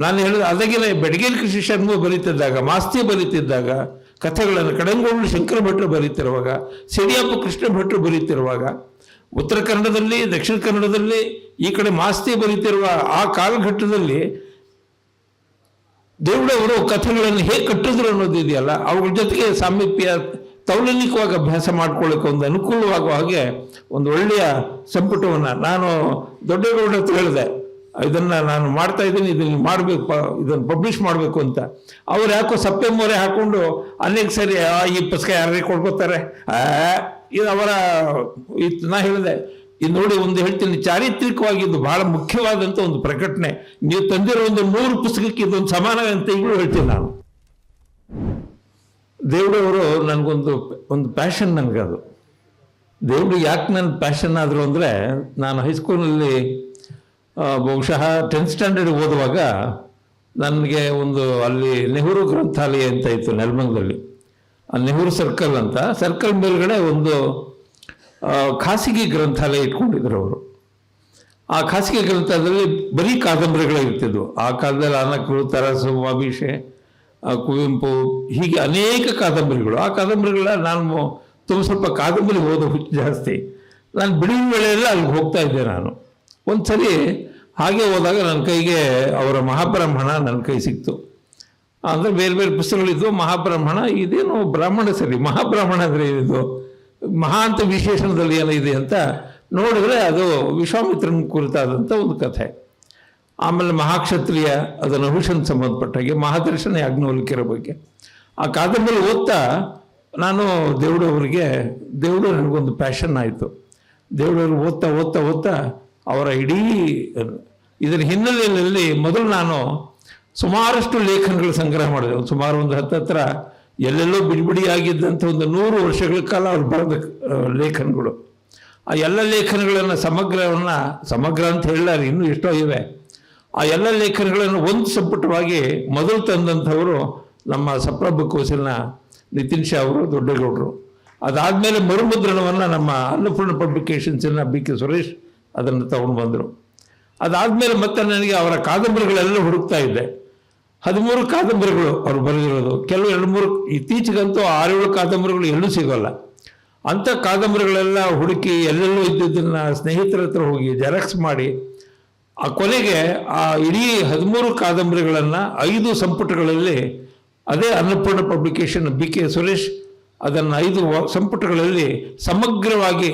ನಾನು ಹೇಳಿದ ಅದಗಿನ ಬೆಡಗೇರಿ ಕೃಷಿ ಶರ್ಮ ಬರೀತಿದ್ದಾಗ, ಮಾಸ್ತಿ ಬರೀತಿದ್ದಾಗ, ಕಥೆಗಳನ್ನು ಕಡಂಗೋಳು ಶಂಕರ ಭಟ್ರು ಬರೀತಿರುವಾಗ, ಸಿಡಿಯಪ್ಪ ಕೃಷ್ಣ ಭಟ್ರು ಬರೀತಿರುವಾಗ, ಉತ್ತರ ಕನ್ನಡದಲ್ಲಿ, ದಕ್ಷಿಣ ಕನ್ನಡದಲ್ಲಿ, ಈ ಕಡೆ ಮಾಸ್ತಿ ಬರೀತಿರುವ ಆ ಕಾಲಘಟ್ಟದಲ್ಲಿ ದೇವಡವರು ಕಥೆಗಳನ್ನು ಹೇಗೆ ಕಟ್ಟಿದ್ರು ಅನ್ನೋದಿದೆಯಲ್ಲ ಅವುಗಳ ಜೊತೆಗೆ ಸಾಮೀಪ್ಯ ತೌಲನಿಕವಾಗಿ ಅಭ್ಯಾಸ ಮಾಡ್ಕೊಳ್ಳೋಕೆ ಒಂದು ಅನುಕೂಲವಾಗುವ ಹಾಗೆ ಒಂದು ಒಳ್ಳೆಯ ಸಂಪುಟವನ್ನು ನಾನು ದೊಡ್ಡಗೌಡ ಹತ್ರ ಹೇಳಿದೆ. ಇದನ್ನ ನಾನು ಮಾಡ್ತಾ ಇದ್ದೀನಿ, ಇದನ್ನ ಮಾಡಬೇಕು ಇದನ್ನು ಪಬ್ಲಿಷ್ ಮಾಡಬೇಕು ಅಂತ. ಅವ್ರು ಯಾಕೋ ಸಪ್ಪೆ ಮೊರೆ ಹಾಕೊಂಡು ಅನೇಕ ಸರಿ ಈ ಪುಸ್ತಕ ಯಾರಿಗೆ ಕೊಡ್ಕೋತಾರೆ? ಇದು ಅವರ ಇತ್ತು ನಾ ಹೇಳಿದೆ ಇದು ನೋಡಿ ಒಂದು ಹೇಳ್ತೀನಿ ಚಾರಿತ್ರಿಕವಾಗಿ ಇದು ಬಹಳ ಮುಖ್ಯವಾದಂಥ ಒಂದು ಪ್ರಕಟಣೆ. ನೀವು ತಂದಿರೋ ಒಂದು ನೂರು ಪುಸ್ತಕಕ್ಕೆ ಇದೊಂದು ಸಮಾನ ಅಂತ ಈಗಲೂ ಹೇಳ್ತೀನಿ ನಾನು. ದೇವ್ರವರು ನನಗೊಂದು, ಒಂದು ಪ್ಯಾಷನ್ ನನಗದು. ದೇವರು ಯಾಕೆ ನನ್ನ ಪ್ಯಾಷನ್ ಆದರು ಅಂದರೆ, ನಾನು ಹೈಸ್ಕೂಲಲ್ಲಿ ಬಹುಶಃ ಟೆಂತ್ ಸ್ಟ್ಯಾಂಡರ್ಡ್ ಓದುವಾಗ ನನಗೆ ಒಂದು ಅಲ್ಲಿ ನೆಹರು ಗ್ರಂಥಾಲಯ ಅಂತ ಇತ್ತು ನೆಲಮಂಗಲದಲ್ಲಿ. ಆ ನೆಹರು ಸರ್ಕಲ್ ಅಂತ ಸರ್ಕಲ್ ಮೇಲ್ಗಡೆ ಒಂದು ಖಾಸಗಿ ಗ್ರಂಥಾಲಯ ಇಟ್ಕೊಂಡಿದ್ರು ಅವರು. ಆ ಖಾಸಗಿ ಗ್ರಂಥಾಲಯದಲ್ಲಿ ಬರೀ ಕಾದಂಬರಿಗಳೇ ಇರ್ತಿದ್ವು. ಆ ಕಾಲದಲ್ಲಿ ಆನಕರು, ತರಸು, ಅಭಿಷೆ ಕುವೆಂಪು, ಹೀಗೆ ಅನೇಕ ಕಾದಂಬರಿಗಳು. ಆ ಕಾದಂಬರಿಗಳ ನಾನು ತುಂಬ ಸ್ವಲ್ಪ ಕಾದಂಬರಿ ಓದೋ ಹುಚ್ಚು ಜಾಸ್ತಿ. ನಾನು ಬಿಡುವಿನ ವೇಳೆಯಲ್ಲ ಅಲ್ಲಿಗೆ ಹೋಗ್ತಾ ಇದ್ದೆ ನಾನು. ಒಂದ್ಸರಿ ಹಾಗೆ ಹೋದಾಗ ನನ್ನ ಕೈಗೆ ಅವರ ಮಹಾಬ್ರಾಹ್ಮಣ ನನ್ನ ಕೈ ಸಿಕ್ತು. ಅಂದರೆ ಬೇರೆ ಬೇರೆ ಪುಸ್ತಕಗಳಿದ್ವು ಮಹಾಬ್ರಾಹ್ಮಣ, ಇದೇನು ಬ್ರಾಹ್ಮಣ ಸರಿ, ಮಹಾಬ್ರಾಹ್ಮಣ ಅಂದರೆ ಇದು ಮಹಾ ಅಂತ ವಿಶೇಷಣದಲ್ಲಿ ಇದೆ ಅಂತ ನೋಡಿದ್ರೆ ಅದು ವಿಶ್ವಾಮಿತ್ರನ ಕುರಿತಾದಂಥ ಒಂದು ಕಥೆ. ಆಮೇಲೆ ಮಹಾಕ್ಷತ್ರಿಯ ಅದು ನಹುಷನ್ ಸಂಬಂಧಪಟ್ಟ ಹಾಗೆ ಮಹಾದರ್ಶನ ಯಾಜ್ಞವಲ್ಕ್ಯರ ಬಗ್ಗೆ. ಆ ಕಾದಂಬರಿ ಓದ್ತಾ ನಾನು ದೇವಡವರಿಗೆ ದೇವರು ನನಗೊಂದು ಪ್ಯಾಷನ್ ಆಯಿತು. ದೇವಡವರು ಓದ್ತಾ ಓದ್ತಾ ಓದ್ತಾ ಅವರ ಇಡೀ, ಇದರ ಹಿನ್ನೆಲೆಯಲ್ಲಿ ಮೊದಲು ನಾನು ಸುಮಾರಷ್ಟು ಲೇಖನಗಳು ಸಂಗ್ರಹ ಮಾಡಿದೆ. ಒಂದು ಸುಮಾರು ಒಂದು ಹತ್ತತ್ರ ಎಲ್ಲೆಲ್ಲೋ ಬಿಡಿಬಿಡಿಯಾಗಿದ್ದಂಥ ಒಂದು ನೂರು ವರ್ಷಗಳ ಕಾಲ ಅವ್ರು ಬರೆದ ಲೇಖನಗಳು. ಆ ಎಲ್ಲ ಲೇಖನಗಳನ್ನು ಸಮಗ್ರವನ್ನು, ಸಮಗ್ರ ಅಂತ ಹೇಳಲಾರೆ, ಇನ್ನೂ ಎಷ್ಟೋ ಇವೆ. ಆ ಎಲ್ಲ ಲೇಖನಗಳನ್ನು ಒಂದು ಸಂಪುಟವಾಗಿ ಮೊದಲು ತಂದಂಥವರು ನಮ್ಮ ಸಪ್ರಭು ಕೋಸಿಲ್ನ ನಿತಿನ್ ಶಾ ಅವರು, ದೊಡ್ಡಗೌಡರು. ಅದಾದಮೇಲೆ ಮರುಮುದ್ರಣವನ್ನು ನಮ್ಮ ಅನ್ನಪೂರ್ಣ ಪಬ್ಲಿಕೇಶನ್ಸಿನ ಬಿ ಕೆ ಸುರೇಶ್ ಅದನ್ನು ತಗೊಂಡು ಬಂದರು. ಅದಾದಮೇಲೆ ಮತ್ತೆ ನನಗೆ ಅವರ ಕಾದಂಬರಿಗಳೆಲ್ಲ ಹುಡುಕ್ತಾ ಇದ್ದೆ. ಹದಿಮೂರು ಕಾದಂಬರಿಗಳು ಅವರು ಬರೆದಿರೋದು. ಕೆಲವು ಎರಡು ಮೂರು, ಇತ್ತೀಚೆಗಂತೂ ಆರೇಳು ಕಾದಂಬರಿಗಳು ಎಲ್ಲೂ ಸಿಗೋಲ್ಲ. ಅಂಥ ಕಾದಂಬರಿಗಳೆಲ್ಲ ಹುಡುಕಿ ಎಲ್ಲೆಲ್ಲೂ ಇದ್ದಿದ್ದನ್ನು ಸ್ನೇಹಿತರ ಹತ್ರ ಹೋಗಿ ಜೆರಾಕ್ಸ್ ಮಾಡಿ, ಆ ಕೊನೆಗೆ ಆ ಇಡೀ ಹದಿಮೂರು ಕಾದಂಬರಿಗಳನ್ನು ಐದು ಸಂಪುಟಗಳಲ್ಲಿ, ಅದೇ Annapurna publication B K Suresh, ಅದನ್ನು ಐದು ಸಂಪುಟಗಳಲ್ಲಿ ಸಮಗ್ರವಾಗಿ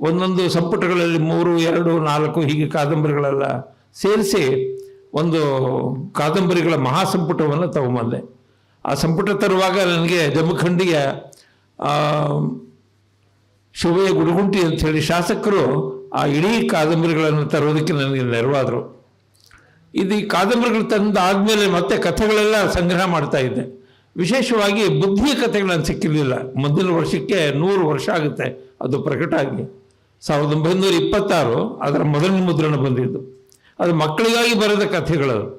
ಒಂದೊಂದು ಸಂಪುಟಗಳಲ್ಲಿ ಮೂರು, ಎರಡು, ನಾಲ್ಕು, ಹೀಗೆ ಕಾದಂಬರಿಗಳೆಲ್ಲ ಸೇರಿಸಿ ಒಂದು ಕಾದಂಬರಿಗಳ ಮಹಾಸಂಪುಟವನ್ನು ತಗೊಂಬಂದೆ ಆ ಸಂಪುಟ ತರುವಾಗ ನನಗೆ ಜಮಖಂಡಿಯ ಶುಭಯ ಗುಡುಗುಂಟಿ ಅಂತ ಹೇಳಿ ಶಾಸಕರು ಆ ಇಡೀ ಕಾದಂಬರಿಗಳನ್ನು ತರೋದಕ್ಕೆ ನನಗೆ ನೆರವಾದರು. ಇದು ಈ ಕಾದಂಬರಿಗಳು ತಂದಾದಮೇಲೆ ಮತ್ತೆ ಕಥೆಗಳೆಲ್ಲ ಸಂಗ್ರಹ ಮಾಡ್ತಾ ಇದ್ದೆ. ವಿಶೇಷವಾಗಿ ಬುದ್ಧಿಯ ಕಥೆಗಳನ್ನು ಸಿಕ್ಕಿರಲಿಲ್ಲ. ಮುಂದಿನ ವರ್ಷಕ್ಕೆ ನೂರು ವರ್ಷ ಆಗುತ್ತೆ ಅದು ಪ್ರಕಟ ಆಗಿ ಸಾವಿರದ ಒಂಬೈನೂರ ಇಪ್ಪತ್ತಾರು ಅದರ ಮೊದಲನೇ ಮುದ್ರಣ ಬಂದಿದ್ದು. ಅದು ಮಕ್ಕಳಿಗಾಗಿ ಬರೆದ ಕಥೆಗಳು.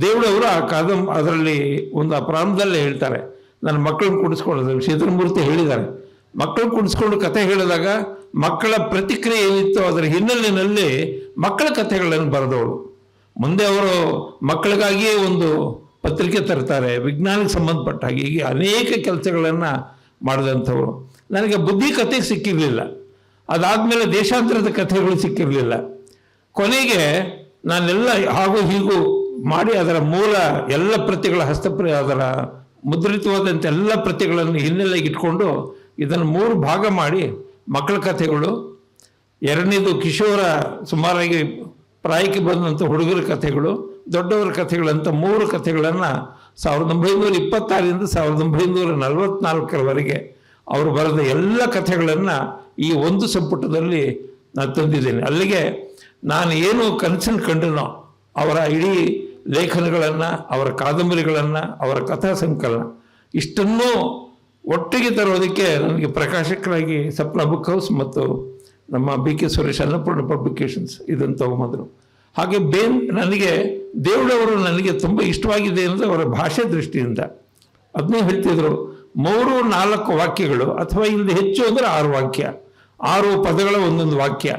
ದೇವಳವರು ಆ ಕಾದಂ ಅದರಲ್ಲಿ ಒಂದು ಆ ಪ್ರಾರಂಭದಲ್ಲೇ ಹೇಳ್ತಾರೆ. ನನ್ನ ಮಕ್ಕಳನ್ನ ಕುಡಿಸ್ಕೊಳ್ಳೋದು. ಶ್ರೀಧರಮೂರ್ತಿ ಹೇಳಿದ್ದಾರೆ. ಮಕ್ಕಳು ಕುಡಿಸ್ಕೊಂಡು ಕಥೆ ಹೇಳಿದಾಗ ಮಕ್ಕಳ ಪ್ರತಿಕ್ರಿಯೆ ಏನಿತ್ತು ಅದರ ಹಿನ್ನೆಲೆಯಲ್ಲಿ ಮಕ್ಕಳ ಕಥೆಗಳನ್ನು ಬರೆದವರು ಮುಂದೆ ಅವರು ಮಕ್ಕಳಿಗಾಗಿಯೇ ಒಂದು ಪತ್ರಿಕೆ ತರ್ತಾರೆ. ವಿಜ್ಞಾನಕ್ಕೆ ಸಂಬಂಧಪಟ್ಟ ಹಾಗೆ ಹೀಗೆ ಅನೇಕ ಕೆಲಸಗಳನ್ನು ಮಾಡಿದಂಥವ್ರು. ನನಗೆ ಬುದ್ಧಿ ಕಥೆ ಸಿಕ್ಕಿರಲಿಲ್ಲ. ಅದಾದಮೇಲೆ ದೇಶಾಂತರದ ಕಥೆಗಳು ಸಿಕ್ಕಿರಲಿಲ್ಲ. ಕೊನೆಗೆ ನಾನೆಲ್ಲ ಹಾಗೂ ಹೀಗೂ ಮಾಡಿ ಅದರ ಮೂಲ ಎಲ್ಲ ಪ್ರತಿಗಳ ಹಸ್ತಪ್ರ ಅದರ ಮುದ್ರಿತವಾದಂಥ ಎಲ್ಲ ಪ್ರತಿಗಳನ್ನು ಹಿನ್ನೆಲೆಗೆ ಇಟ್ಕೊಂಡು ಇದನ್ನು ಮೂರು ಭಾಗ ಮಾಡಿ ಮಕ್ಕಳ ಕಥೆಗಳು, ಎರಡನೇದು ಕಿಶೋರ ಸುಮಾರಾಗಿ ಪ್ರಾಯಕ್ಕೆ ಬಂದಂಥ ಹುಡುಗರ ಕಥೆಗಳು, ದೊಡ್ಡವರ ಕಥೆಗಳಂತ ಮೂರು ಕಥೆಗಳನ್ನು ಸಾವಿರದ ಒಂಬೈನೂರ ಇಪ್ಪತ್ತಾರರಿಂದ ಸಾವಿರದ ಒಂಬೈನೂರ ನಲವತ್ನಾಲ್ಕರವರೆಗೆ ಅವರು ಬರೆದ ಎಲ್ಲ ಕಥೆಗಳನ್ನು ಈ ಒಂದು ಸಂಪುಟದಲ್ಲಿ ನಾನು ತಂದಿದ್ದೇನೆ. ಅಲ್ಲಿಗೆ ನಾನು ಏನು ಕನ್ಸನ್ ಕಂಡನೋ ಅವರ ಇಡೀ ಲೇಖನಗಳನ್ನು, ಅವರ ಕಾದಂಬರಿಗಳನ್ನು, ಅವರ ಕಥಾ ಸಂಕಲನ ಇಷ್ಟನ್ನೂ ಒಟ್ಟಿಗೆ ತರೋದಕ್ಕೆ ನನಗೆ ಪ್ರಕಾಶಕರಾಗಿ ಸಪ್ನ ಬುಕ್ ಹೌಸ್ ಮತ್ತು ನಮ್ಮ B K Suresh Annapurna publications ಇದನ್ನು ತಗೊಂಬಂದರು. ಹಾಗೆ ಬೇನ್ ನನಗೆ ದೇವರವರು ನನಗೆ ತುಂಬ ಇಷ್ಟವಾಗಿದೆ ಅಂದರೆ ಅವರ ಭಾಷೆ ದೃಷ್ಟಿಯಿಂದ. ಅದನ್ನೇ ಹೇಳ್ತಿದ್ರು ಮೂರು, ನಾಲ್ಕು ವಾಕ್ಯಗಳು ಅಥವಾ ಇಲ್ಲಿ ಹೆಚ್ಚು ಅಂದರೆ ಆರು ವಾಕ್ಯ. ಆರು ಪದಗಳ ಒಂದೊಂದು ವಾಕ್ಯ.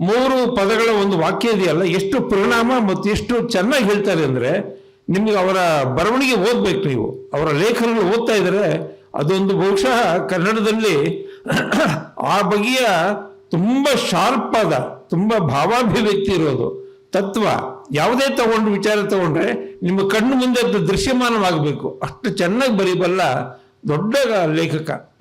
ಮೂರು ಪದಗಳ ಒಂದು ವಾಕ್ಯ ಇದೆಯಲ್ಲ, ಎಷ್ಟು ಪರಿಣಾಮ ಮತ್ತು ಎಷ್ಟು ಚೆನ್ನಾಗಿ ಹೇಳ್ತಾರೆ ಅಂದರೆ ನಿಮಗೆ ಅವರ ಬರವಣಿಗೆ ಓದ್ಬೇಕು ನೀವು. ಅವರ ಲೇಖನಗಳು ಓದ್ತಾ ಇದ್ರೆ ಅದೊಂದು ಬಹುಶಃ ಕನ್ನಡದಲ್ಲಿ ಆ ಬಗೆಯ ತುಂಬ ಶಾರ್ಪ್ ಆದ, ತುಂಬ ಭಾವಾಭಿವ್ಯಕ್ತಿ ಇರೋದು. ತತ್ವ, ಯಾವುದೇ ತಗೊಂಡು ವಿಚಾರ ತಗೊಂಡ್ರೆ ನಿಮ್ಮ ಕಣ್ಣು ಮುಂದೆ ದೃಶ್ಯಮಾನವಾಗಬೇಕು. ಅಷ್ಟು ಚೆನ್ನಾಗಿ ಬರೀಬಲ್ಲ ದೊಡ್ಡ ಲೇಖಕ.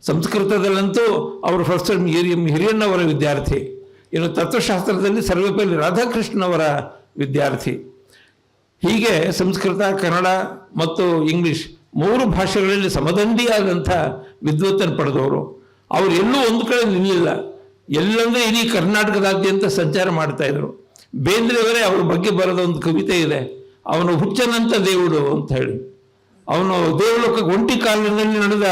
ಸಂಸ್ಕೃತದಲ್ಲಂತೂ ಅವರು ಫಸ್ಟ್ ಹಿರಿಯ ಹಿರಿಯಣ್ಣವರ ವಿದ್ಯಾರ್ಥಿ. ಇನ್ನು ತತ್ವಶಾಸ್ತ್ರದಲ್ಲಿ ಸರ್ವಪಲ್ಲಿ ರಾಧಾಕೃಷ್ಣವರ ವಿದ್ಯಾರ್ಥಿ. ಹೀಗೆ ಸಂಸ್ಕೃತ, ಕನ್ನಡ ಮತ್ತು ಇಂಗ್ಲಿಷ್ ಮೂರು ಭಾಷೆಗಳಲ್ಲಿ ಸಮದಂಡಿಯಾದಂಥ ವಿದ್ವತ್ತನ್ನು ಪಡೆದವರು. ಅವರು ಎಲ್ಲೂ ಒಂದು ಕಡೆ ನಿಲ್ಲಿಲ್ಲ. ಎಲ್ಲಂದ್ರೆ ಇಡೀ ಕರ್ನಾಟಕದಾದ್ಯಂತ ಸಂಚಾರ ಮಾಡ್ತಾ ಇದ್ರು. ಬೇಂದ್ರೆಯವರೇ ಅವ್ರ ಬಗ್ಗೆ ಬರೆದ ಒಂದು ಕವಿತೆ ಇದೆ. ಅವನು ಹುಚ್ಚನಂತ ದೇವುಡು ಅಂತ ಹೇಳಿ. ಅವನು ದೇವಲೋಕಕ್ಕೆ ಒಂಟಿ ಕಾಲಿನಲ್ಲಿ ನಡೆದ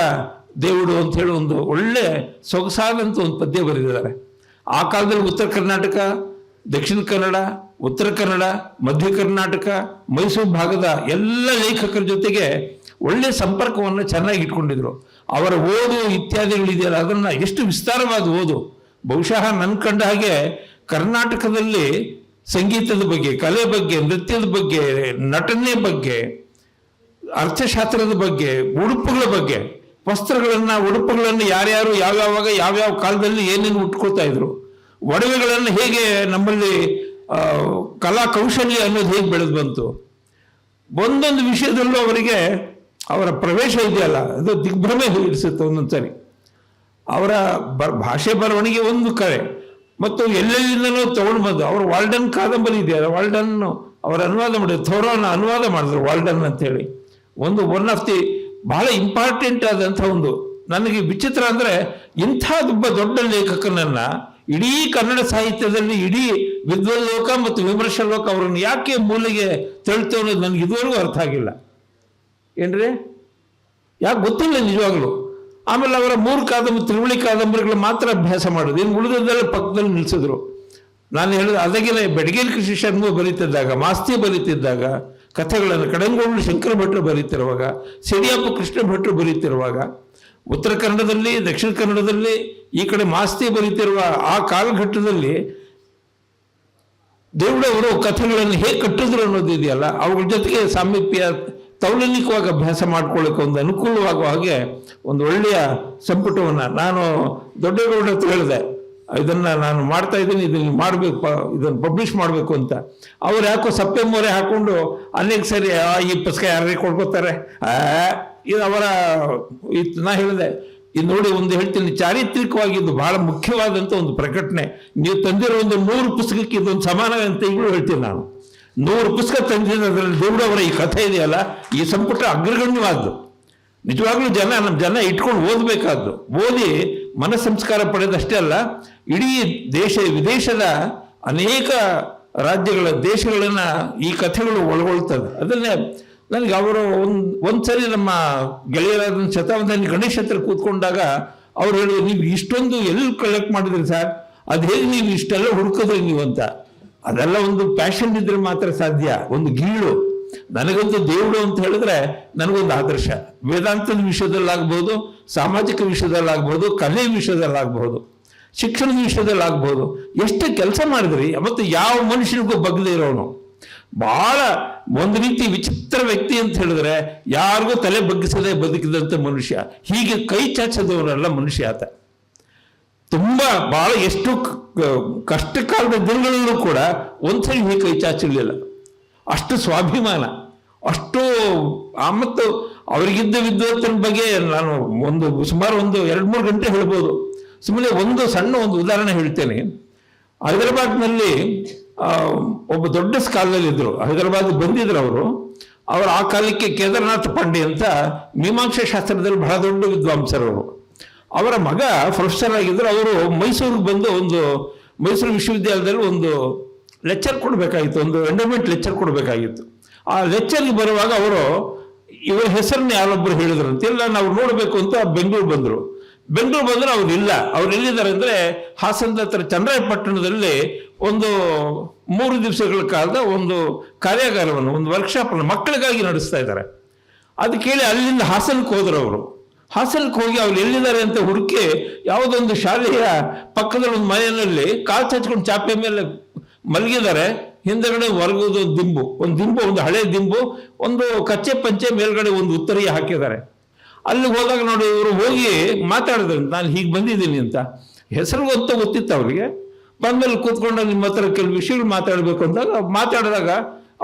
ದೇವುಡು ಅಂತ ಹೇಳಿ ಒಂದು ಒಳ್ಳೆ ಸೊಗಸಾದಂತ ಒಂದು ಪದ್ಯ ಬರೆದಿದ್ದಾರೆ. ಆ ಕಾಲದಲ್ಲಿ ಉತ್ತರ ಕರ್ನಾಟಕ, ದಕ್ಷಿಣ ಕನ್ನಡ, ಉತ್ತರ ಕನ್ನಡ, ಮಧ್ಯ ಕರ್ನಾಟಕ, ಮೈಸೂರು ಭಾಗದ ಎಲ್ಲ ಲೇಖಕರ ಜೊತೆಗೆ ಒಳ್ಳೆ ಸಂಪರ್ಕವನ್ನು ಚೆನ್ನಾಗಿ ಇಟ್ಕೊಂಡಿದ್ರು. ಅವರ ಓದು ಇತ್ಯಾದಿಗಳಿದೆಯಲ್ಲ, ಅದನ್ನು ಎಷ್ಟು ವಿಸ್ತಾರವಾದ ಓದು. ಬಹುಶಃ ನನ್ನ ಕಂಡ ಹಾಗೆ ಕರ್ನಾಟಕದಲ್ಲಿ ಸಂಗೀತದ ಬಗ್ಗೆ, ಕಲೆ ಬಗ್ಗೆ, ನೃತ್ಯದ ಬಗ್ಗೆ, ನಟನೆ ಬಗ್ಗೆ ಅರ್ಥಶಾಸ್ತ್ರದ ಬಗ್ಗೆ, ಉಡುಪುಗಳ ಬಗ್ಗೆ, ವಸ್ತ್ರಗಳನ್ನ, ಉಡುಪುಗಳನ್ನು ಯಾರ್ಯಾರು ಯಾವ್ಯಾವಾಗ, ಯಾವ್ಯಾವ ಕಾಲದಲ್ಲಿ ಏನೇನು ಉಟ್ಕೊಳ್ತಾ ಇದ್ರು, ಒಡವೆಗಳನ್ನು ಹೇಗೆ ನಮ್ಮಲ್ಲಿ ಕಲಾ ಕೌಶಲ್ಯ ಅನ್ನೋದು ಹೇಗೆ ಬೆಳೆದು ಬಂತು. ಒಂದೊಂದು ವಿಷಯದಲ್ಲೂ ಅವರಿಗೆ ಅವರ ಪ್ರವೇಶ ಇದೆಯಲ್ಲ, ಅದು ದಿಗ್ಭ್ರಮೆ ಇಡಿಸುತ್ತೆ ಒಂದೊಂದ್ಸರಿ ಅವರ ಬ, ಭಾಷೆ ಬರವಣಿಗೆ ಒಂದು ಕರೆ, ಮತ್ತು ಎಲ್ಲೆಲ್ಲಿಂದಲೂ ತಗೊಂಡು ಬಂದು, ಅವರು ವಾಲ್ಡನ್ ಕಾದಂಬರಿ ಇದೆಯಲ್ಲ ವಾಲ್ಡನ್ ಅವರ ಅನುವಾದ ಮಾಡಿದ್ರು, ಥೋರೋನ ಅನುವಾದ ಮಾಡಿದ್ರು ವಾಲ್ಡನ್ ಅಂತೇಳಿ. ಒಂದು ಒನ್ ಆಫ್ ದಿ ಬಹಳ ಇಂಪಾರ್ಟೆಂಟ್ ಆದಂಥ ಒಂದು ನನಗೆ ವಿಚಿತ್ರ ಅಂದರೆ ಇಂಥದ್ದೊಬ್ಬ ದೊಡ್ಡ ಲೇಖಕನನ್ನು ಇಡೀ ಕನ್ನಡ ಸಾಹಿತ್ಯದಲ್ಲಿ ಇಡೀ ವಿದ್ವಲ್ಲೋಕ ಮತ್ತು ವಿಮರ್ಶ ಲೋಕ ಅವರನ್ನು ಯಾಕೆ ಮೂಲೆಗೆ ತಳ್ತು ಅನ್ನೋದು ನನಗೆ ಇದುವರೆಗೂ ಅರ್ಥ ಆಗಿಲ್ಲ. ಏನ್ರಿ? ಯಾಕೆ ಗೊತ್ತಿಲ್ಲ ನಿಜವಾಗ್ಲೂ. ಆಮೇಲೆ ಅವರ ಮೂರು ಕಾದಂಬರಿ ತಿಳುವಳಿ ಕಾದಂಬರಿಗಳು ಮಾತ್ರ ಅಭ್ಯಾಸ ಮಾಡೋದು. ಇನ್ನು ಉಳಿದದ್ದೆಲ್ಲ ಪಕ್ಕದಲ್ಲಿ ನಿಲ್ಲಿಸಿದ್ರು. ನಾನು ಹೇಳಿದ ಅದಗಿನ ಬೆಡಗೇರಿ ಕೃಷಿ ಶರ್ಮ ಬರೀತಿದ್ದಾಗ, ಮಾಸ್ತಿ ಬರೀತಿದ್ದಾಗ ಕಥೆಗಳನ್ನು ಕಡಂಗೋಳು ಶಂಕರ ಭಟ್ರು ಬರೀತಿರುವಾಗ ಸಿಡಿಯಪ್ಪ ಕೃಷ್ಣ ಭಟ್ರು ಬರೀತಿರುವಾಗ, ಉತ್ತರ ಕನ್ನಡದಲ್ಲಿ, ದಕ್ಷಿಣ ಕನ್ನಡದಲ್ಲಿ, ಈ ಕಡೆ ಮಾಸ್ತಿ ಬರೀತಿರುವ ಆ ಕಾಲಘಟ್ಟದಲ್ಲಿ ದೇವಡವರು ಕಥೆಗಳನ್ನು ಹೇಗೆ ಕಟ್ಟಿದ್ರು ಅನ್ನೋದು ಇದೆಯಲ್ಲ, ಅವುಗಳ ಜೊತೆಗೆ ಸಾಮೀಪ್ಯ ತೌಲನಿಕವಾಗಿ ಅಭ್ಯಾಸ ಮಾಡ್ಕೊಳ್ಳೋಕೆ ಒಂದು ಅನುಕೂಲವಾಗುವ ಹಾಗೆ ಒಂದು ಒಳ್ಳೆಯ ಸಂಪುಟವನ್ನು ನಾನು ದೊಡ್ಡಗೌಡ ಹೇಳಿದೆ. ಇದನ್ನ ನಾನು ಮಾಡ್ತಾ ಇದ್ದೀನಿ, ಇದನ್ನು ಮಾಡಬೇಕು, ಇದನ್ನು ಪಬ್ಲಿಷ್ ಮಾಡಬೇಕು ಅಂತ. ಅವ್ರು ಯಾಕೋ ಸಪ್ಪೆ ಮೊರೆ ಹಾಕ್ಕೊಂಡು ಅನೇಕ ಸರಿ ಈ ಪುಸ್ತಕ ಯಾರೇ ಕೊಡ್ಕೋತಾರೆ? ಇದು ಅವರ ಇತ್ತು ನಾ ಹೇಳಿದೆ ಇದು ನೋಡಿ ಒಂದು ಹೇಳ್ತೀನಿ, ಚಾರಿತ್ರಿಕವಾಗಿ ಇದು ಬಹಳ ಮುಖ್ಯವಾದಂಥ ಒಂದು ಪ್ರಕಟಣೆ. ನೀವು ತಂದಿರೋ ಒಂದು ನೂರು ಪುಸ್ತಕಕ್ಕೆ ಇದೊಂದು ಸಮಾನ ಅಂತ ಈಗಲೂ ಹೇಳ್ತೀನಿ ನಾನು. ನೂರು ಪುಸ್ತಕ ತಂದಿದ್ದು ಅದರಲ್ಲಿ ದೇವರವರ ಈ ಕಥೆ ಇದೆಯಲ್ಲ, ಈ ಸಂಪುಟ ಅಗ್ರಗಣ್ಯವಾದ್ದು. ನಿಜವಾಗ್ಲೂ ಜನ ನಮ್ಮ ಜನ ಇಟ್ಕೊಂಡು ಓದಬೇಕಾದ್ದು. ಓದಿ ಮನಸ್ಸಂಸ್ಕಾರ ಪಡೆದಷ್ಟೇ ಅಲ್ಲ ಇಡೀ ದೇಶ, ವಿದೇಶದ ಅನೇಕ ರಾಜ್ಯಗಳ ದೇಶಗಳನ್ನು ಈ ಕಥೆಗಳು ಒಳಗೊಳ್ತವೆ. ಅದನ್ನೇ ನನಗೆ ಅವರು ಒಂದು, ಒಂದ್ಸರಿ ನಮ್ಮ ಗೆಳೆಯರಾದ ಶತಾವಧಾನಿ ಗಣೇಶ್ ಹತ್ರ ಕೂತ್ಕೊಂಡಾಗ ಅವ್ರು ಹೇಳಿದ್ರು, ನೀವು ಇಷ್ಟೊಂದು ಎಲ್ಲಿ ಕಲೆಕ್ಟ್ ಮಾಡಿದ್ರಿ ಸರ್? ಅದು ಹೇಗೆ ನೀವು ಇಷ್ಟೆಲ್ಲ ಹುಡುಕಿದ್ರಿ ನೀವು ಅಂತ? ಅದೆಲ್ಲ ಒಂದು ಪ್ಯಾಷನ್ ಇದ್ರೆ ಮಾತ್ರ ಸಾಧ್ಯ, ಒಂದು ಗೀಳು. ನನಗೊಂದು ದೇವರು ಅಂತ ಹೇಳಿದ್ರೆ ನನಗೊಂದು ಆದರ್ಶ. ವೇದಾಂತದ ವಿಷಯದಲ್ಲಾಗ್ಬೋದು, ಸಾಮಾಜಿಕ ವಿಷಯದಲ್ಲಾಗ್ಬೋದು, ಕಲೆ ವಿಷಯದಲ್ಲಾಗ್ಬೋದು. ಶಿಕ್ಷಣದ ವಿಷಯದಲ್ಲಾಗ್ಬೋದು ಎಷ್ಟು ಕೆಲಸ ಮಾಡಿದ್ರಿ ಮತ್ತು ಯಾವ ಮನುಷ್ಯನಿಗೂ ಬಗ್ಗದೇ ಇರೋನು. ಬಹಳ ಒಂದು ರೀತಿ ವಿಚಿತ್ರ ವ್ಯಕ್ತಿ ಅಂತ ಹೇಳಿದ್ರೆ, ಯಾರಿಗೂ ತಲೆ ಬಗ್ಗಿಸದೆ ಬದುಕಿದಂಥ ಮನುಷ್ಯ. ಹೀಗೆ ಕೈ ಚಾಚದವರೆಲ್ಲ ಮನುಷ್ಯ ಆತ. ತುಂಬ ಬಹಳ ಎಷ್ಟು ಕಷ್ಟ ಕಾಲದ ದಿನಗಳಲ್ಲೂ ಕೂಡ ಒಂದ್ಸರಿ ಹೀಗೆ ಕೈ ಚಾಚಿರಲಿಲ್ಲ. ಅಷ್ಟು ಸ್ವಾಭಿಮಾನ. ಅಷ್ಟು ಆ ಮತ್ತು ಅವರಿಗಿದ್ದ ವಿದ್ವತ್ತಿನ ಬಗ್ಗೆ ನಾನು ಒಂದು, ಸುಮಾರು ಒಂದು ಎರಡು ಮೂರು ಗಂಟೆ ಹೇಳ್ಬೋದು. ಸುಮ್ಮನೆ ಒಂದು ಸಣ್ಣ ಒಂದು ಉದಾಹರಣೆ ಹೇಳ್ತೇನೆ. ಹೈದರಾಬಾದ್ನಲ್ಲಿ ಒಬ್ಬ ದೊಡ್ಡ ಸ್ಕಾಲರ್ ಹೈದರಾಬಾದ್ಗೆ ಹೈದರಾಬಾದ್ ಬಂದಿದ್ರು ಅವರು. ಅವರು ಆ ಕಾಲಕ್ಕೆ ಕೇದಾರನಾಥ್ ಪಾಂಡೆ ಅಂತ ಮೀಮಾಂಸಾ ಶಾಸ್ತ್ರದಲ್ಲಿ ಬಹಳ ದೊಡ್ಡ ವಿದ್ವಾಂಸರವರು ಅವರ. ಮಗ ಪ್ರೊಫೆಸರ್ ಆಗಿದ್ರು. ಅವರು ಮೈಸೂರಿಗೆ ಬಂದು ಒಂದು, ಮೈಸೂರು ವಿಶ್ವವಿದ್ಯಾಲಯದಲ್ಲಿ ಒಂದು ಲೆಕ್ಚರ್ ಕೊಡಬೇಕಾಗಿತ್ತು. ಒಂದು ಎಂಡೋಮೆಂಟ್ ಲೆಕ್ಚರ್ ಕೊಡಬೇಕಾಗಿತ್ತು. ಆ ಲೆಕ್ಚರ್ಗೆ ಬರುವಾಗ ಅವರು, ಇವರ ಹೆಸರನ್ನ ಯಾರೊಬ್ಬರು ಹೇಳಿದ್ರಂತೆ ಇಲ್ಲ ನಾವು ನೋಡಬೇಕು ಅಂತ ಬೆಂಗಳೂರು ಬಂದರು. ಬೆಂಗಳೂರು ಬಂದ್ರೆ ಅವ್ರು ಇಲ್ಲ. ಅವ್ರು ಎಲ್ಲಿದ್ದಾರೆ ಅಂದ್ರೆ ಹಾಸನದ ಹತ್ರ ಚನ್ನರಾಯಪಟ್ಟಣದಲ್ಲಿ ಒಂದು ಮೂರು ದಿವಸಗಳ ಕಾಲದ ಒಂದು ಕಾರ್ಯಾಗಾರವನ್ನು, ಒಂದು ವರ್ಕ್ಶಾಪ್ ಅನ್ನು ಮಕ್ಕಳಿಗಾಗಿ ನಡೆಸ್ತಾ ಇದ್ದಾರೆ. ಅದು ಕೇಳಿ ಅಲ್ಲಿಂದ ಹಾಸನಕ್ಕೆ ಹೋದ್ರು ಅವರು. ಹಾಸನಕ್ಕೆ ಹೋಗಿ ಅವ್ರು ಎಲ್ಲಿದ್ದಾರೆ ಅಂತ ಹುಡುಕಿ ಯಾವುದೊಂದು ಶಾಲೆಯ ಪಕ್ಕದ ಒಂದು ಮನೆಯಲ್ಲಿ ಕಾಲು ಚಾಚ್ಕೊಂಡು ಚಾಪೆ ಮೇಲೆ ಮಲಗಿದ್ದಾರೆ. ಹಿಂದಗಡೆ ಹೊರಗೋದು ದಿಂಬು, ಒಂದು ದಿಂಬು, ಒಂದು ಹಳೆ ದಿಂಬು, ಒಂದು ಕಚ್ಚೆ ಪಂಚೆ ಮೇಲ್ಗಡೆ ಒಂದು ಉತ್ತರಿ ಹಾಕಿದ್ದಾರೆ. ಅಲ್ಲಿಗೆ ಹೋದಾಗ ನೋಡಿ ಇವರು ಹೋಗಿ ಮಾತಾಡಿದ್ರು ನಾನು ಹೀಗೆ ಬಂದಿದ್ದೀನಿ ಅಂತ. ಹೆಸರು ಗೊತ್ತ ಗೊತ್ತಿತ್ತು ಅವರಿಗೆ. ಬಂದಲ್ಲಿ ಕೂತ್ಕೊಂಡು ನಿಮ್ಮ ಹತ್ರ ಕೆಲವು ವಿಷಯಗಳು ಮಾತಾಡಬೇಕು ಅಂದಾಗ ಮಾತಾಡಿದಾಗ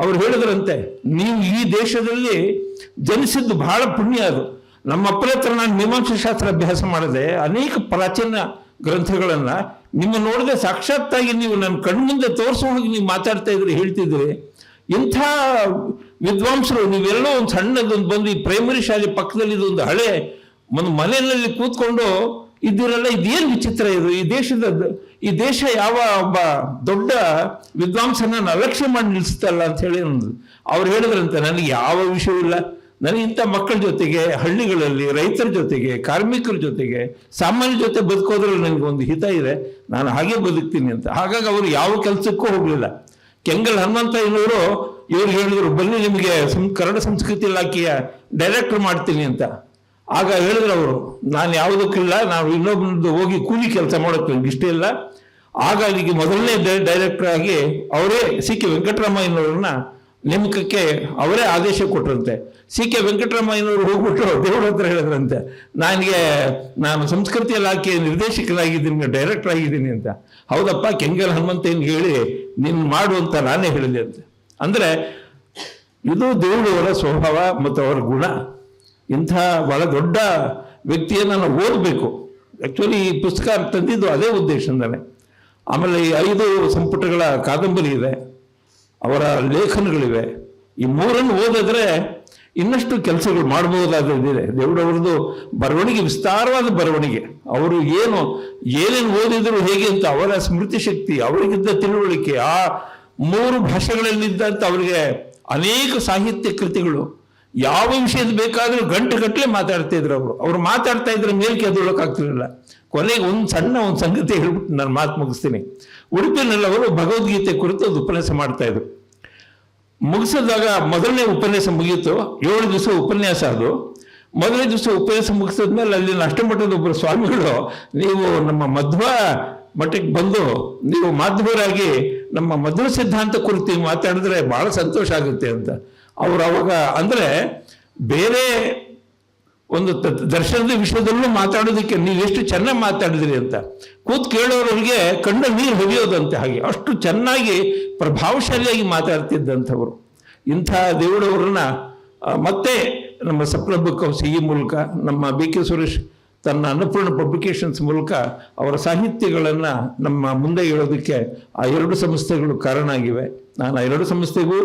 ಅವ್ರು ಹೇಳಿದ್ರಂತೆ, ನೀವು ಈ ದೇಶದಲ್ಲಿ ಜನಿಸಿದ್ದು ಬಹಳ ಪುಣ್ಯ ಅದು. ನಮ್ಮ ಅಪ್ಪನ ಹತ್ರ ನಾನು ಮೀಮಾಂಸಾ ಶಾಸ್ತ್ರ ಅಭ್ಯಾಸ ಮಾಡಿದೆ, ಅನೇಕ ಪ್ರಾಚೀನ ಗ್ರಂಥಗಳನ್ನ. ನಿಮ್ಮ ನೋಡದೆ ಸಾಕ್ಷಾತ್ತಾಗಿ ನೀವು ನನ್ನ ಕಣ್ಮುಂದೆ ತೋರಿಸೋ ನೀವು ಮಾತಾಡ್ತಾ ಇದ್ರಿ, ಹೇಳ್ತಿದ್ರಿ. ಇಂಥ ವಿದ್ವಾಂಸರು, ನೀವೆಲ್ಲೋ ಒಂದು ಸಣ್ಣದೊಂದು ಬಂದು ಈ ಪ್ರೈಮರಿ ಶಾಲೆ ಪಕ್ಕದಲ್ಲಿ ಒಂದು ಹಳೆ ಒಂದು ಮನೆಯಲ್ಲಿ ಕೂತ್ಕೊಂಡು ಇದ್ದಿರಲ್ಲ, ಇದೇನು ವಿಚಿತ್ರ ಇದು? ಈ ದೇಶದ ಈ ದೇಶ ಯಾವ ಒಬ್ಬ ದೊಡ್ಡ ವಿದ್ವಾಂಸನ ಅಲಕ್ಷ್ಯ ಮಾಡಿ ನಿಲ್ಲಿಸ್ತಲ್ಲ ಅಂತ ಹೇಳಿ ಅವ್ರು ಹೇಳಿದ್ರಂತೆ, ನನಗೆ ಯಾವ ವಿಷಯವಿಲ್ಲ ನನಗೆ ಇಂಥ ಮಕ್ಕಳ ಜೊತೆಗೆ, ಹಳ್ಳಿಗಳಲ್ಲಿ ರೈತರ ಜೊತೆಗೆ, ಕಾರ್ಮಿಕರ ಜೊತೆಗೆ, ಸಾಮಾನ್ಯ ಜೊತೆ ಬದುಕೋದ್ರಲ್ಲಿ ನನಗೆ ಒಂದು ಹಿತ ಇದೆ. ನಾನು ಹಾಗೆ ಬದುಕ್ತೀನಿ ಅಂತ. ಹಾಗಾಗಿ ಅವರು ಯಾವ ಕೆಲಸಕ್ಕೂ ಹೋಗಲಿಲ್ಲ. ಕೆಂಗಲ್ ಹನುಮಂತ ಇವರು ಇವ್ರು ಹೇಳಿದ್ರು, ಬನ್ನಿ ನಿಮಗೆ ಕನ್ನಡ ಸಂಸ್ಕೃತಿ ಇಲಾಖೆಯ ಡೈರೆಕ್ಟರ್ ಮಾಡ್ತೀನಿ ಅಂತ. ಆಗ ಹೇಳಿದ್ರು ಅವರು, ನಾನು ಯಾವುದಕ್ಕಿಲ್ಲ, ನಾವು ಇನ್ನೊಬ್ಬರದ್ದು ಹೋಗಿ ಕೂಲಿ ಕೆಲಸ ಮಾಡೋಕ್ಕೆ ನನಗೆ ಇಷ್ಟ ಇಲ್ಲ. ಆಗ ಅಲ್ಲಿಗೆ ಮೊದಲನೇ ಡೈರೆಕ್ಟರ್ ಆಗಿ ಅವರೇ ಸಿ ಕೆ ವೆಂಕಟರಾಮಯ್ಯನವ್ರನ್ನ ನೇಮಕಕ್ಕೆ ಅವರೇ ಆದೇಶ ಕೊಟ್ಟರಂತೆ ಸಿ ಕೆ ವೆಂಕಟರಾಮಯ್ಯನವರು ಹೋಗ್ಬಿಟ್ಟು ದೇವ್ರ ಹತ್ರ ಹೇಳಿದ್ರಂತೆ, ನನಗೆ ನಾನು ಸಂಸ್ಕೃತಿ ಇಲಾಖೆ ನಿರ್ದೇಶಕರಾಗಿದ್ದೀನಿ ಡೈರೆಕ್ಟರ್ ಆಗಿದ್ದೀನಿ ಅಂತ. ಹೌದಪ್ಪ ಕೆಂಗಲ್ ಹನುಮಂತಯ್ಯನಿಗೆ ಹೇಳಿ, ನೀನು ಮಾಡು ಅಂತ ನಾನೇ ಹೇಳಿದೆ ಅಂತ. ಅಂದರೆ, ಇದು ದೇವರವರ ಸ್ವಭಾವ ಮತ್ತು ಅವರ ಗುಣ. ಇಂಥ ಬಹಳ ದೊಡ್ಡ ವ್ಯಕ್ತಿಯನ್ನು ನಾವು ಓದಬೇಕು. ಆ್ಯಕ್ಚುಲಿ ಈ ಪುಸ್ತಕ ತಂದಿದ್ದು ಅದೇ ಉದ್ದೇಶದಲ್ಲೇ ಆಮೇಲೆ ಈ ಐದು ಸಂಪುಟಗಳ ಕಾದಂಬರಿ ಇದೆ. ಅವರ ಲೇಖನಗಳಿವೆ. ಈ ಮೂರನ್ನು ಓದಿದ್ರೆ ಇನ್ನಷ್ಟು ಕೆಲಸಗಳು ಮಾಡಬಹುದಾದದಿದೆ ದೇವರವ್ರದ್ದು ಬರವಣಿಗೆ, ವಿಸ್ತಾರವಾದ ಬರವಣಿಗೆ. ಅವರು ಏನು, ಏನೇನು ಓದಿದ್ರು ಹೇಗೆ ಅಂತ ಅವರ ಸ್ಮೃತಿ ಶಕ್ತಿ ಅವರಿಗಿದ್ದ ತಿಳುವಳಿಕೆ, ಆ ಮೂರು ಭಾಷೆಗಳಲ್ಲಿದ್ದಂಥ ಅವರಿಗೆ ಅನೇಕ ಸಾಹಿತ್ಯ ಕೃತಿಗಳು. ಯಾವ ವಿಷಯದ ಬೇಕಾದರೂ ಗಂಟೆ ಗಟ್ಟಲೆ ಮಾತಾಡ್ತಾ ಇದ್ರು ಅವರು. ಅವ್ರು ಮಾತಾಡ್ತಾ ಇದ್ರೆ ಮೇಲ್ಕೆ ಎದ್ದೊಳಕಾಗ್ತಿರಲಿಲ್ಲ ಕೊನೆಗೆ ಒಂದು ಸಣ್ಣ ಒಂದು ಸಂಗತಿ ಹೇಳ್ಬಿಟ್ಟು ನಾನು ಮಾತು ಮುಗಿಸ್ತೀನಿ. ಉಡುಪಿನಲ್ಲಿ ಅವರು ಭಗವದ್ಗೀತೆ ಕುರಿತು ಒಂದು ಉಪನ್ಯಾಸ ಮಾಡ್ತಾ ಇದ್ರು. ಮುಗಿಸಿದಾಗ ಮೊದಲನೇ ಉಪನ್ಯಾಸ ಮುಗಿಯಿತು. ಏಳು ದಿವಸ ಉಪನ್ಯಾಸ ಅದು. ಮೊದಲನೇ ದಿವಸ ಉಪನ್ಯಾಸ ಮುಗಿಸಿದ್ಮೇಲೆ ಅಲ್ಲಿ ಅಷ್ಟಮಠದ ಒಬ್ಬರು ಸ್ವಾಮಿಗಳು, ನೀವು ನಮ್ಮ ಮಧ್ವ ಮಠಕ್ಕೆ ಬಂದು, ನೀವು ಮಾಧ್ಯಮರಾಗಿ ನಮ್ಮ ಮಧ್ವ ಸಿದ್ಧಾಂತ ಕುರಿತು ಮಾತಾಡಿದ್ರೆ ಬಹಳ ಸಂತೋಷ ಆಗುತ್ತೆ ಅಂತ. ಅವ್ರು ಅವಾಗ ಅಂದ್ರೆ ಬೇರೆ ಒಂದು ದರ್ಶನದ ವಿಷಯದಲ್ಲೂ ಮಾತಾಡೋದಕ್ಕೆ ನೀವು ಎಷ್ಟು ಚೆನ್ನಾಗಿ ಮಾತಾಡಿದ್ರಿ ಅಂತ. ಕೂತ್ ಕೇಳೋರಿಗೆ ಕಣ್ಣ ನೀರು ಹರಿಯೋದಂತೆ ಹಾಗೆ. ಅಷ್ಟು ಚೆನ್ನಾಗಿ ಪ್ರಭಾವಶಾಲಿಯಾಗಿ ಮಾತಾಡ್ತಿದ್ದಂಥವ್ರು. ಇಂಥ ದೇವರವ್ರನ್ನ ಮತ್ತೆ ನಮ್ಮ ಸಪ್ರಭು ಈ ಮೂಲಕ, ನಮ್ಮ ಬಿ ಕೆ ಸುರೇಶ್ ತನ್ನ ಅನ್ನಪೂರ್ಣ ಪಬ್ಲಿಕೇಶನ್ಸ್ ಮೂಲಕ ಅವರ ಸಾಹಿತ್ಯಗಳನ್ನು ನಮ್ಮ ಮುಂದೆ ಇಡೋದಕ್ಕೆ ಆ ಎರಡು ಸಂಸ್ಥೆಗಳು ಕಾರಣ ಆಗಿವೆ. ನಾನು ಆ ಎರಡು ಸಂಸ್ಥೆಗೂ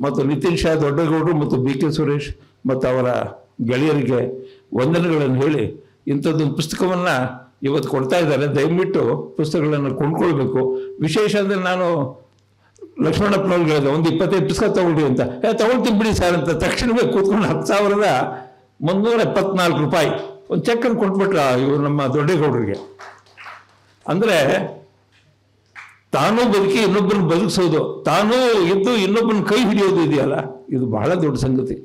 ಮತ್ತು ನಿತಿನ್ ಶಾ ದೊಡ್ಡಗೌಡರು ಮತ್ತು ಬಿ ಕೆ ಸುರೇಶ್ ಮತ್ತು ಅವರ ಗೆಳೆಯರಿಗೆ ವಂದನೆಗಳನ್ನು ಹೇಳಿ ಇಂಥದ್ದೊಂದು ಪುಸ್ತಕವನ್ನು ಇವತ್ತು ಕೊಡ್ತಾ ಇದ್ದಾರೆ. ದಯವಿಟ್ಟು ಪುಸ್ತಕಗಳನ್ನು ಕೊಂಡ್ಕೊಳ್ಬೇಕು. ವಿಶೇಷ ಅಂದರೆ ನಾನು ಲಕ್ಷ್ಮಣಪ್ಪನವ್ರು ಹೇಳಿದೆ, ಒಂದು ಇಪ್ಪತ್ತೈದು ಪುಸ್ತಕ ತಗೊಳ್ಳಿ ಅಂತ. ಏ, ತಗೊಳ್ತೀನಿ ಬಿಡಿ ಸರ್ ಅಂತ ತಕ್ಷಣವೇ ಕೂತ್ಕೊಂಡು ಹತ್ತು ಸಾವಿರದ ಮುನ್ನೂರ ಎಪ್ಪತ್ನಾಲ್ಕು ರೂಪಾಯಿ ಒಂದು ಚೆಕ್ಕನ್ನು ಕೊಟ್ಬಿಟ್ರ ಇವರು ನಮ್ಮ ದೊಡ್ಡೇಗೌಡರಿಗೆ. ಅಂದರೆ ತಾನೂ ಬದುಕಿ ಇನ್ನೊಬ್ಬರನ್ನ ಬದುಕಿಸೋದು, ತಾನೂ ಇದ್ದು ಇನ್ನೊಬ್ಬನ ಕೈ ಹಿಡಿಯೋದು ಇದೆಯಲ್ಲ? ಇದು ಬಹಳ ದೊಡ್ಡ ಸಂಗತಿ.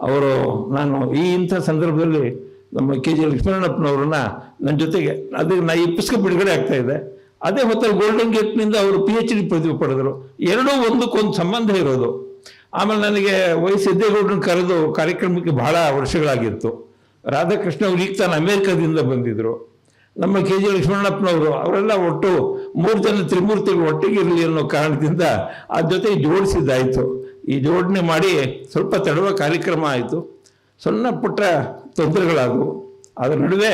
ಅವರು ನಾನು ಈ ಇಂಥ ಸಂದರ್ಭದಲ್ಲಿ ನಮ್ಮ ಕೆ ಜಿ ಲಕ್ಷ್ಮಣಪ್ಪನವ್ರನ್ನ ನನ್ನ ಜೊತೆಗೆ ಅದಕ್ಕೆ ನಾ ಈ ಪುಸ್ತಕ ಬಿಡುಗಡೆ ಆಗ್ತಾ ಇದೆ. ಅದೇ ಹೊತ್ತಲ್ಲಿ ಗೋಲ್ಡನ್ ಗೇಟ್ನಿಂದ ಅವರು ಪಿ ಎಚ್ ಡಿ ಪದವಿ ಪಡೆದರು. ಎರಡೂ ಒಂದಕ್ಕೊಂದು ಸಂಬಂಧ ಇರೋದು. ಆಮೇಲೆ ನನಗೆ ವೈ ಕರೆದು ಕಾರ್ಯಕ್ರಮಕ್ಕೆ ಬಹಳ ವರ್ಷಗಳಾಗಿತ್ತು. ರಾಧಾಕೃಷ್ಣ ಅವರು ಈಗ ತಾನು ಅಮೇರಿಕಾದಿಂದ ಬಂದಿದ್ದರು ನಮ್ಮ ಕೆ ಜಿ ಲಕ್ಷ್ಮಣಪ್ಪನವರು ಅವರೆಲ್ಲ ಒಟ್ಟು ಮೂರು ಜನ ತ್ರಿಮೂರ್ತಿಗಳು ಒಟ್ಟಿಗೆ ಇರಲಿ ಅನ್ನೋ ಕಾರಣದಿಂದ ಆ ಜೊತೆ ಜೋಡಿಸಿದ್ದಾಯಿತು. ಈ ಜೋಡಣೆ ಮಾಡಿ ಸ್ವಲ್ಪ ತಡವ ಕಾರ್ಯಕ್ರಮ ಆಯಿತು. ಸಣ್ಣ ಪುಟ್ಟ ತೊಂದರೆಗಳಾದವು. ಅದರ ನಡುವೆ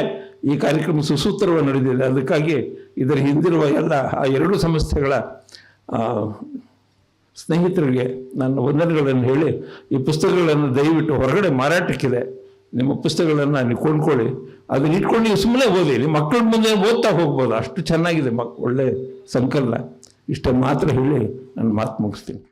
ಈ ಕಾರ್ಯಕ್ರಮ ಸುಸೂತ್ರವ ನಡೆದಿದೆ. ಅದಕ್ಕಾಗಿ ಇದರ ಹಿಂದಿರುವ ಎಲ್ಲ ಆ ಎರಡು ಸಂಸ್ಥೆಗಳ ಸ್ನೇಹಿತರಿಗೆ ನನ್ನ ವಂದನೆಗಳನ್ನು ಹೇಳಿ, ಈ ಪುಸ್ತಕಗಳನ್ನು ದಯವಿಟ್ಟು ಹೊರಗಡೆ ಮಾರಾಟಕ್ಕಿದೆ. ನಿಮ್ಮ ಪುಸ್ತಕಗಳನ್ನು ನೀವು ಕೊಂಡ್ಕೊಳ್ಳಿ. ಅದನ್ನ ಇಟ್ಕೊಂಡು ನೀವು ಸುಮ್ಮನೆ ಓದಿ. ನಿಮ್ಮ ಮಕ್ಕಳ ಮುಂದೆ ಓದ್ತಾ ಹೋಗ್ಬೋದು. ಅಷ್ಟು ಚೆನ್ನಾಗಿದೆ ಮಕ್, ಒಳ್ಳೆ ಸಂಕಲನ. ಇಷ್ಟ ಮಾತ್ರ ಹೇಳಿ ನನ್ನ ಮಾತು ಮುಗಿಸ್ತೀನಿ.